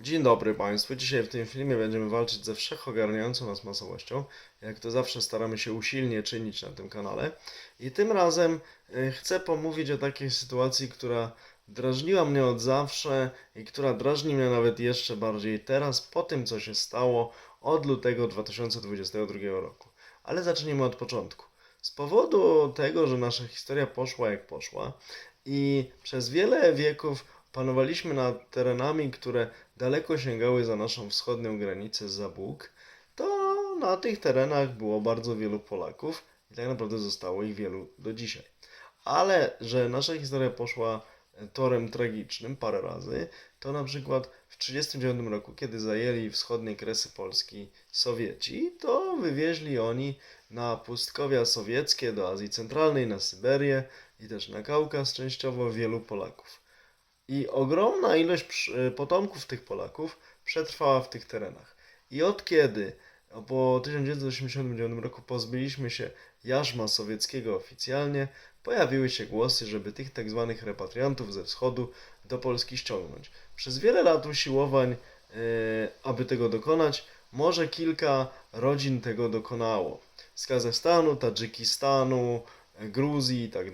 Dzień dobry Państwu. Dzisiaj w tym filmie będziemy walczyć ze wszechogarniającą nas masowością. Jak to zawsze staramy się usilnie czynić na tym kanale. I tym razem y, chcę pomówić o takiej sytuacji, która drażniła mnie od zawsze i która drażni mnie nawet jeszcze bardziej teraz, po tym co się stało od lutego 2022 roku. Ale zacznijmy od początku. Z powodu tego, że nasza historia poszła jak poszła i przez wiele wieków panowaliśmy nad terenami, które daleko sięgały za naszą wschodnią granicę za Bóg, to na tych terenach było bardzo wielu Polaków i tak naprawdę zostało ich wielu do dzisiaj. Ale że nasza historia poszła torem tragicznym parę razy, to na przykład w 1939 roku, kiedy zajęli wschodnie kresy Polski Sowieci, to wywieźli oni na pustkowia sowieckie do Azji Centralnej, na Syberię i też na Kaukaz częściowo wielu Polaków. I ogromna ilość przy- potomków tych Polaków przetrwała w tych terenach. I od kiedy po 1989 roku pozbyliśmy się jarzma sowieckiego oficjalnie, pojawiły się głosy, żeby tych tak zwanych repatriantów ze wschodu do Polski ściągnąć. Przez wiele lat usiłowań, e, aby tego dokonać, może kilka rodzin tego dokonało. Z Kazachstanu, Tadżykistanu, e, Gruzji i tak.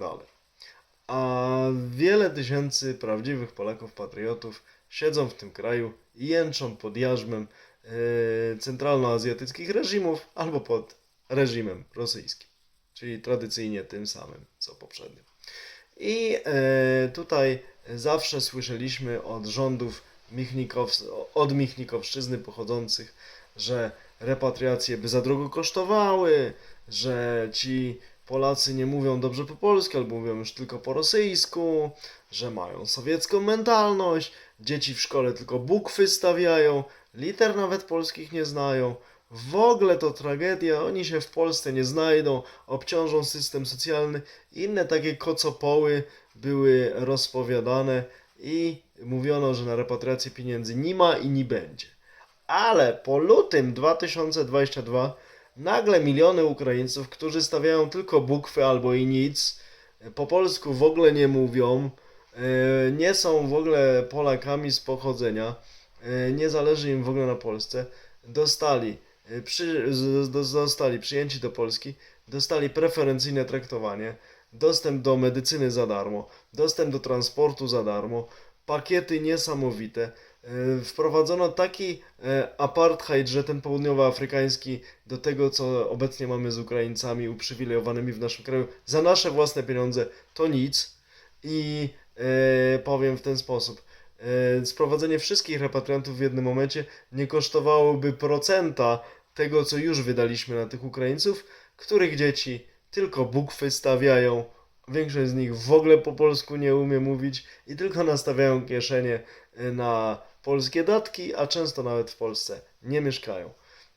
A wiele tysięcy prawdziwych Polaków, patriotów siedzą w tym kraju i jęczą pod jarzmem e, centralnoazjatyckich reżimów albo pod reżimem rosyjskim, czyli tradycyjnie tym samym co poprzednio. I e, tutaj zawsze słyszeliśmy od rządów od Michnikowszczyzny pochodzących, że repatriacje by za drogo kosztowały, że ci Polacy nie mówią dobrze po polsku, albo mówią już tylko po rosyjsku, że mają sowiecką mentalność, dzieci w szkole tylko bukwy stawiają, liter nawet polskich nie znają. W ogóle to tragedia, oni się w Polsce nie znajdą, obciążą system socjalny. Inne takie kocopoły były rozpowiadane i mówiono, że na repatriację pieniędzy nie ma i nie będzie. Ale po lutym 2022 nagle miliony Ukraińców, którzy stawiają tylko bukwy albo i nic, po polsku w ogóle nie mówią, e, nie są w ogóle Polakami z pochodzenia, e, nie zależy im w ogóle na Polsce, dostali, e, przy, zostali przyjęci do Polski, dostali preferencyjne traktowanie, dostęp do medycyny za darmo, dostęp do transportu za darmo, pakiety niesamowite. E, Wprowadzono taki e, apartheid, że ten południowoafrykański do tego, co obecnie mamy z Ukraińcami uprzywilejowanymi w naszym kraju, za nasze własne pieniądze, to nic. I e, powiem w ten sposób. Sprowadzenie wszystkich repatriantów w jednym momencie nie kosztowałoby procenta tego, co już wydaliśmy na tych Ukraińców, których dzieci tylko bukwy stawiają. Większość z nich w ogóle po polsku nie umie mówić i tylko nastawiają kieszenie na polskie datki, a często nawet w Polsce nie mieszkają.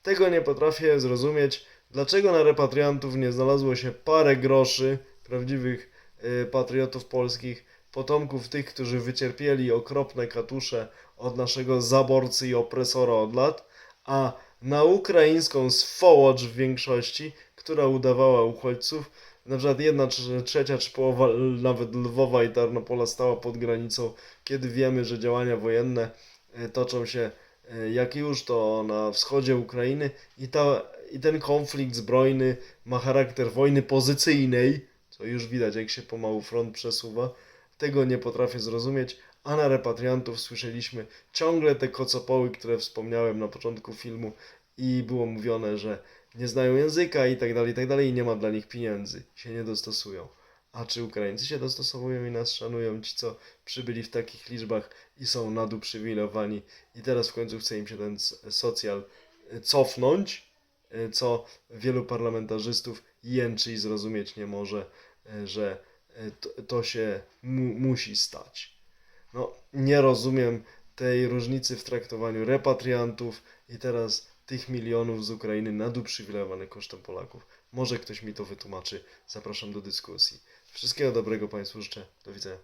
Tego nie potrafię zrozumieć, dlaczego na repatriantów nie znalazło się parę groszy prawdziwych e, patriotów polskich, potomków tych, którzy wycierpieli okropne katusze od naszego zaborcy i opresora od lat, a na ukraińską swołocz w większości, która udawała uchodźców, na przykład jedna trze- trzecia czy połowa nawet Lwowa i Tarnopola stała pod granicą, kiedy wiemy, że działania wojenne toczą się e, jak już to na wschodzie Ukrainy i, ta, i ten konflikt zbrojny ma charakter wojny pozycyjnej, co już widać jak się pomału front przesuwa. Tego nie potrafię zrozumieć, a na repatriantów słyszeliśmy ciągle te kocopoły, które wspomniałem na początku filmu i było mówione, że nie znają języka i tak dalej, i tak dalej i nie ma dla nich pieniędzy, się nie dostosują. A czy Ukraińcy się dostosowują i nas szanują, ci co przybyli w takich liczbach i są naduprzywilejowani i teraz w końcu chce im się ten socjal e, cofnąć, e, co wielu parlamentarzystów jęczy i zrozumieć nie może, e, że to, to się mu, musi stać. No, nie rozumiem tej różnicy w traktowaniu repatriantów i teraz tych milionów z Ukrainy naduprzywilejowanych kosztem Polaków. Może ktoś mi to wytłumaczy. Zapraszam do dyskusji. Wszystkiego dobrego Państwu życzę. Do widzenia.